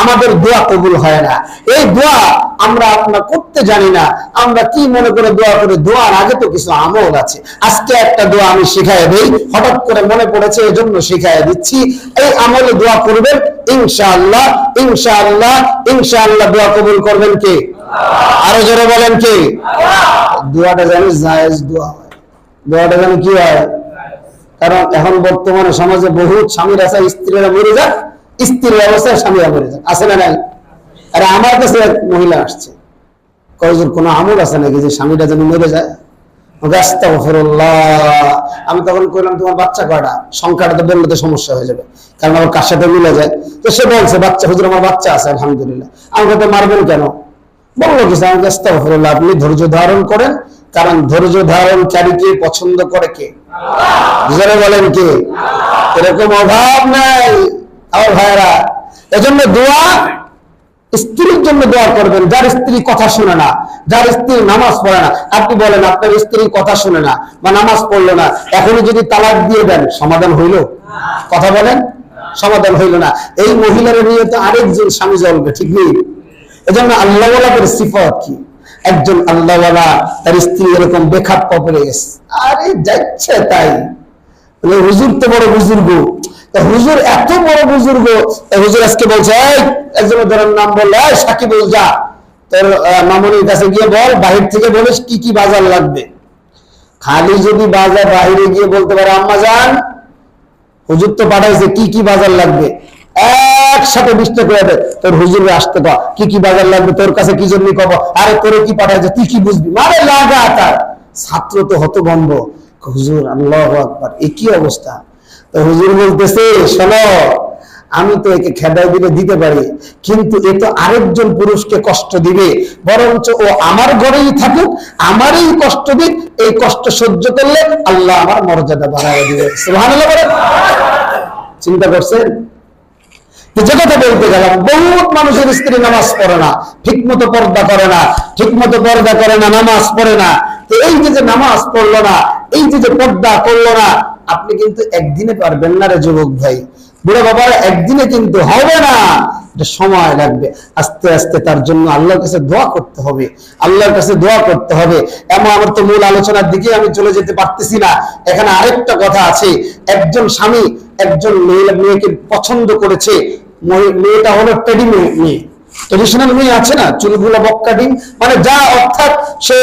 আমাদের দোয়া কবুল হয় না। এই দোয়া আমরা আপনার করতে জানি না। আমরা কি মনে করে দোয়া করে? দোয়ার আগে তো কিছু আমল আছে। আজকে একটা দোয়া আমি শিখাই দেই। হঠাৎ করে মনে পড়েছে এই জন্য শিখাই দিচ্ছি। এই আমলে দোয়া করবেন? ইনশাআল্লাহ ইনশাআল্লাহ ইনশাআল্লাহ দোয়া কবুল করবেন কে? আরও জোরে বলেন কে? দোয়াটা জানি জায়েজ দোয়া দোয়াটা জানি কি হয়? কারণ এখন বর্তমানে সমাজে বহুত স্বামীর আছে, স্ত্রীরা মরে যাক। স্ত্রীর অবস্থায় স্বামীরা মরে যাক আছে না নাই? আরে আমার কাছে এক মহিলা আসছে। কয়েকজন কোনো আমল আছে নাকি যে স্বামীটা যেন মরে যায়? আমি তখন কইলাম, তোমার বাচ্চা কয়টা? সংখ্যাটা তো বললে তো সমস্যা হয়ে যাবে। কারণ আমার কার সাথে মিলে যায়? তো সে বলছে, বাচ্চা, হুজুর, আমার বাচ্চা আছে, আলহামদুলিল্লাহ। আমাকে তো মারবেন কেন? বলল কিছু আমি ব্যস্ত আপনি ধৈর্য ধারণ করেন। কারণ ধৈর্য ধারণ ধারণকারীকে পছন্দ করে কে? বলেন কে? এরকম অভাব নাই। আমার ভাইরা এজন্য দোয়া স্ত্রীর জন্য দোয়া করবেন, যার স্ত্রী কথা শুনে না, যার স্ত্রী নামাজ পড়ে না। আপনি বলেন, আপনার স্ত্রী কথা শুনে না বা নামাজ পড়ল না, এখনই যদি তালাক দিয়ে দেন, সমাধান হইল? কথা বলেন, সমাধান হইল না। এই মহিলার নিয়ে তো আরেকজন স্বামী জ্বলবে ঠিক নেই? এজন্য আল্লাহ করে সিফত কি? একজন আল্লাহওয়ালা, তার স্ত্রী এরকম বেখাপ পড়ে গেছে। আরে, যাচ্ছে তাই। হুজুর তো বড় বুজুর্গ। হুজুর এত বড় বুজুর্গ হুজুর আজকে বলছে একজনের ধরেন নাম বললে, এই, সাকিবুল যা। তোর মামনির কাছে গিয়ে বল, বাহির থেকে বলিস কি কি বাজার লাগবে। খালি যদি বাজার বাহিরে গিয়ে বলতে পারে, আম্মা যান, হুজুর তো পাঠাইছে, কি কি বাজার লাগবে? একসাথে বিশটা করে দে, তোর হুজুরে আসতে পা কি কি বাজার লাগবে, তোর কাছে কি জন্য কব আরে, তোরে কি পাঠাইছে, তুই কি বুঝবি? মারে লাগা তার। ছাত্র তো হতভম্ব। হুজুর, আল্লাহ আকবার, এ কি অবস্থা? হুজুর বলতেছে, শোনো, আমি তো একে খেদাই দিলে দিতে পারি, কিন্তু এ তো আরেকজন পুরুষকে কষ্ট দিবে। বরঞ্চ ও আমার ঘরেই থাকুক, আমারই কষ্ট দিক, এই কষ্ট সহ্য করলে আল্লাহ আমার মর্যাদা বাড়ায় দিবে। চিন্তা করছেন? যে কথা বলতে গেলাম, বহুত মানুষের স্ত্রী নামাজ পড়ে না ঠিক মতো পর্দা করে না ঠিক মতো পর্দা করে না, নামাজ পড়ে না। এই যে নামাজ পড়ল না, এই যে পর্দা করল না আপনি কিন্তু একদিনে পারবেন না রে যুবক ভাই। বুড়ো বাবার, একদিনে কিন্তু হবে না। সময় লাগবে। আস্তে আস্তে তার জন্য আল্লাহর কাছে দোয়া করতে হবে। আল্লাহর কাছে দোয়া করতে হবে। এমন আমার তো মূল আলোচনার দিকে আমি চলে যেতে পারতেছি না। এখানে আরেকটা কথা আছে। একজন স্বামী একজন মেয়ে মেয়েকে পছন্দ করেছে। মেয়ে- মেয়েটা হলো টেডি মেয়ে। ট্রেডিশনাল মেয়ে আছে না? চুলগুলো বক্কাটিং মানে যা অর্থাৎ সে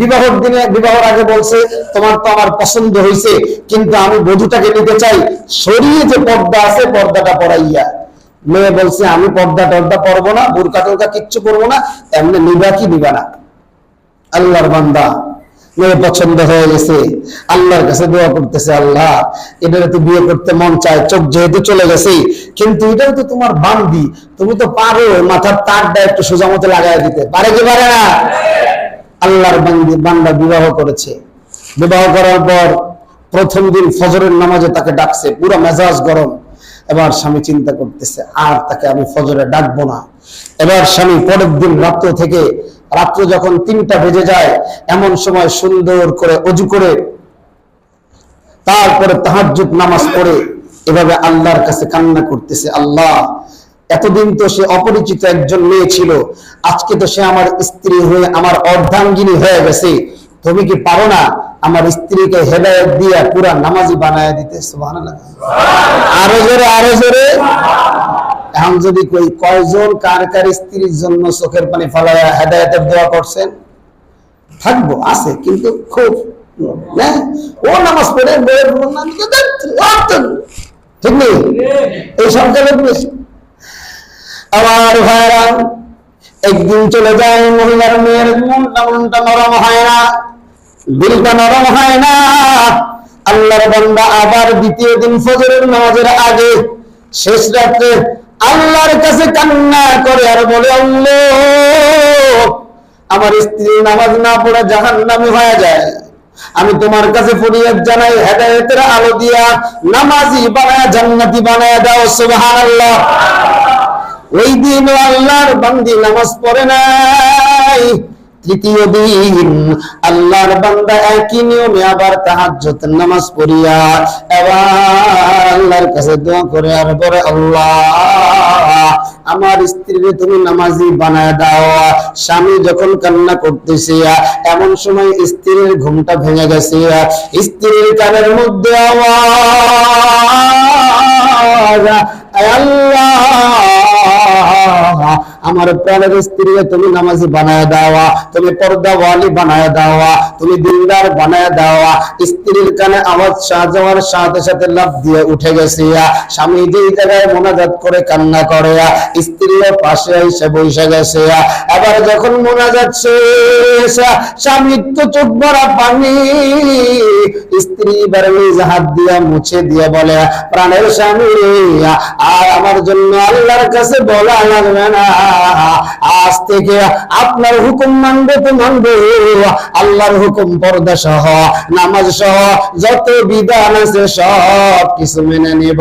বিবাহের দিনে, বিবাহর আগে বলছে, তোমার তো আমার পছন্দ হয়েছে কিন্তু আমি বধুটাকে নিতে চাই। শরীরে যে পর্দা আছে, পর্দাটা পড়াইয়া মেয়ে বলছে, আমি পর্দা টর্দা পরবো না বুরকা টোরকা কিচ্ছু করব না, এমনি নিবা কি নিবা না? আল্লাহর বান্দা মেয়ে পছন্দ হয়ে গেছে। আল্লাহর কাছে দোয়া করতেছে আল্লাহ এটারে তো বিয়ে করতে মন চায়, চোখ যেহেতু চলে গেছে, কিন্তু এটাও তো তোমার বান্দি, তুমি তো পারো মাথার তারটা একটু সোজা মতো লাগাই দিতে। পারে কি পারে না? আল্লাহর বান্দি বান্দা বিবাহ করেছে। বিবাহ করার পর প্রথম দিন ফজরের নামাজে তাকে ডাকছে, পুরো মেজাজ গরম। এবার স্বামী চিন্তা করতেছে, আর তাকে আমি ফজরে ডাকবো না। এবার স্বামী পরের দিন রাত্র থেকে, রাত্র যখন তিনটা বেজে যায়, এমন সময় সুন্দর করে অজু করে, তারপরে তাহাজ্জুদ নামাজ পড়ে, এভাবে আল্লাহর কাছে কান্না করতেছে, আল্লাহ, এতদিন তো সে অপরিচিত একজন মেয়ে ছিল, আজকে তো সে আমার স্ত্রী হয়ে, আমার অর্ধাঙ্গিনী হয়ে গেছে, তুমি কি পারো না আমার স্ত্রীকে হেদায়ত দিয়া পুরা নামাজি বানায় দিতে? আরও জোরে আরও জোরে। এখন যদি কই, কয়জন, কার কার স্ত্রীর জন্য চোখের পানি ফালায়া হেদায়তের দোয়া করছেন? থাকব, আছে, কিন্তু খুব ও নামাজ পড়ে বইয়ের ঠিক নেই? এই সংখ্যা লোক বেশি। ভাইরা, একদিন চলে যায় মহিলার মেয়ের মনটা মনটা নরম হয় না, দিলটা নরম হয় না। আল্লাহর বান্দা আবার দ্বিতীয় দিন ফজরের নামাজের আগে শেষ রাত্রে আল্লাহর কাছে কান্না করে আর বলে আমার স্ত্রী নামাজ না পড়ে জাহান নামে হয়ে যায়। আমি তোমার কাছে ফরিয়াদ জানাই, হেদায়েতের আলো দিয়া নামাজি বানায়, জান্নাতি বানায় দাও, সুবহানাল্লাহ। ওই দিন আল্লাহর বান্দি নামাজ পড়ে নাই। তৃতীয় দিন। আল্লাহর বান্দা একই নিয়মে আবার তাহাজ্জুদ নামাজ পড়িয়া এবার আল্লাহর কাছে দোয়া করে, আর বলে, আল্লাহ, আমার স্ত্রীকে তুমি নামাজি বানায় দাও। স্বামী যখন কান্না করতেছে, এমন সময় স্ত্রীর ঘুমটা ভেঙে গেছে। স্ত্রীর কানের মধ্যে আওয়াজ আল্লাহ আমার প্রাণের স্ত্রী তুমি নামাজি বানায় দেওয়া তুমি পর্দাওয়ালি বানায় দেওয়া তুমি দিনদার বানায় দেওয়া স্ত্রীর কানে আওয়াজ শাহ যাওয়ার সাথে সাথে লাভ দিয়ে উঠে গেছে। স্বামী যেই জায়গায় মোনাজাত করে কান্না করে, স্ত্রীও পাশে এসে বসে গেছে। আবার যখন মোনাজাত শেষ, স্বামী তো চোখ ভরা পানি স্ত্রী এবার নিজ হাত দিয়া মুছে দিয়ে বলে, প্রাণের স্বামী আর আমার জন্য আল্লাহর কাছে বলা লাগবে না। আজ থেকে আপনার হুকুম মানবে তো মানবে। আল্লাহর হুকুম পর্দা সহ, নামাজ সহ, যত বিধান আছে সব কিছু মেনে নিব।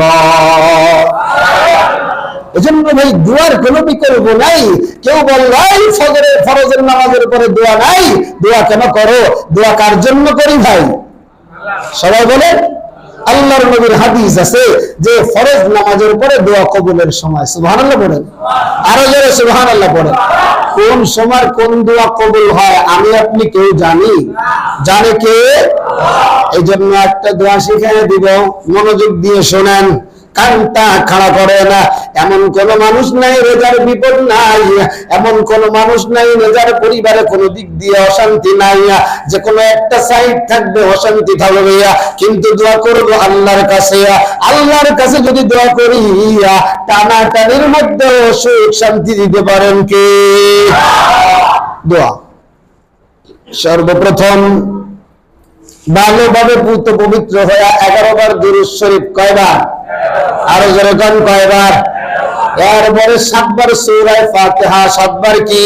এজন্য ভাই, দোয়ার কোন বিকল্প নাই। কেউ বললাই ফজরের, ফরজের নামাজের উপরে দোয়া নাই। দোয়া কেন করো? দোয়া কার জন্য করি ভাই? সবাই বলে, আল্লাহর নবীর হাদিস আছে যে ফরজ নামাজের পরে দোয়া কবুলের সময়, সুবহানাল্লাহ পড়েন। আরও জোরে সুবহানাল্লাহ পড়েন। কোন সময় কোন দোয়া কবুল হয়, আমি, আপনি কেউ জানি? জানে কে? এই জন্য একটা দোয়া শিখিয়ে দিব, মনোযোগ দিয়ে শোনেন। কানটা খাড়া করে না। এমন কোন মানুষ নাই রেজার বিপদ নাই। এমন কোন মানুষ নাই পরিবারে দিক দিয়ে অশান্তি নাই। যে একটা সাইড থাকবে অশান্তি থাকবে। কিন্তু দোয়া আল্লাহর কাছে। আল্লাহর কাছে যদি দোয়া করি, টানা মধ্যে সুখ শান্তি দিতে পারেন কে? দোয়া। সর্বপ্রথম, ভালোভাবে পুত পবিত্র হয়ে এগারো বার দুরুজ শরীফ কয়বার? আরও যেরকম কয়বার এরপরে সাতবার সৌরায় ফাতেহা, সাতবার কি?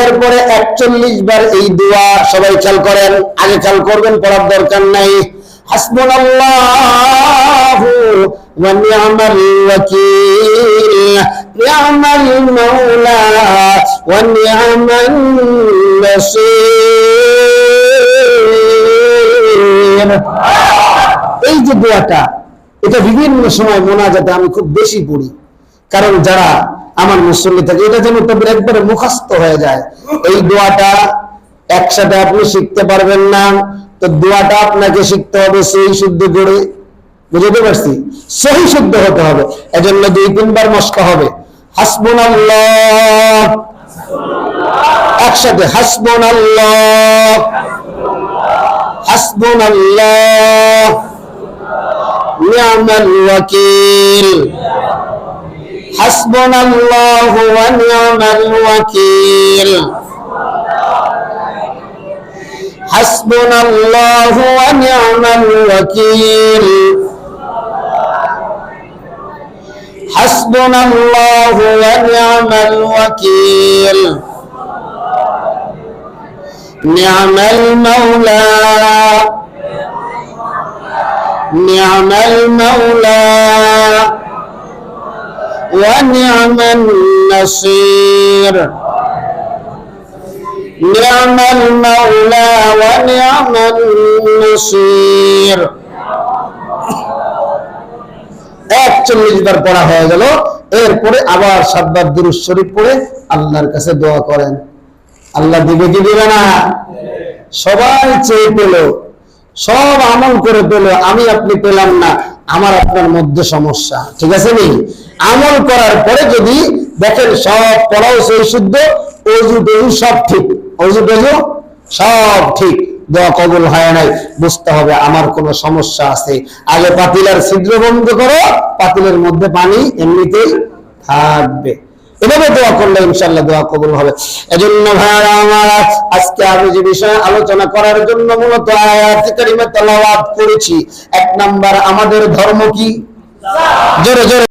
এরপরে একচল্লিশ বার এই দোয়া সবাই খেয়াল করেন। আগে খেয়াল করবেন, পড়ার দরকার নাই। নাসির এই যে দোয়াটা এটা বিভিন্ন সময় মোনাজাতে আমি খুব বেশি পড়ি। কারণ যারা আমার মুসল্লি থাকে, এটা যেন তবে একবারে মুখস্থ হয়ে যায়। এই দোয়াটা একসাথে আপনি শিখতে পারবেন না, তো দোয়াটা আপনাকে শিখতে হবে সেই শুদ্ধ করে। বুঝতে পারছি? সহি শুদ্ধ হতে হবে। এজন্য দুই তিনবার মস্কা হবে। হাসবুন আল্লাহ একসাথে হাসবুন আল্লাহ হাসবুন আল্লাহ نعم الوكيل. حسبنا الله ونعم الوكيل. حسبنا الله ونعم الوكيل. حسبنا الله ونعم الوكيل. نعم المولى. نعم المولى ونعم النصير نعم المولى ونعم النصير একচল্লিশ বার পড়া হয়ে গেল এরপরে আবার সাতবার দুরুজ শরীফ পড়ে আল্লাহর কাছে দোয়া করেন আল্লাহ দিবে কি দিবে না সবাই চেয়ে পেল সব আমল করে পেল আমি আপনি পেলাম না, আমার আপনার মধ্যে সমস্যা। ঠিক আছে নি? আমল করার পরে যদি দেখেন সব পড়াও সেই শুদ্ধ, অজু টজু সব ঠিক। অজু টজু সব ঠিক। দোয়া কবুল হয় নাই, বুঝতে হবে আমার কোনো সমস্যা আছে। আগে পাতিলার ছিদ্র বন্ধ করো, পাতিলের মধ্যে পানি এমনিতেই থাকবে। এভাবে দোয়া করলে ইনশাল্লাহ দোয়া কবুল হবে। এজন্য ভাইরা আমার আজকে আমি যে বিষয়ে আলোচনা করার জন্য মূলত আয়াত কারিমা তেলাওয়াত করেছি, এক নাম্বার আমাদের ধর্ম কি? জোরে জোরে।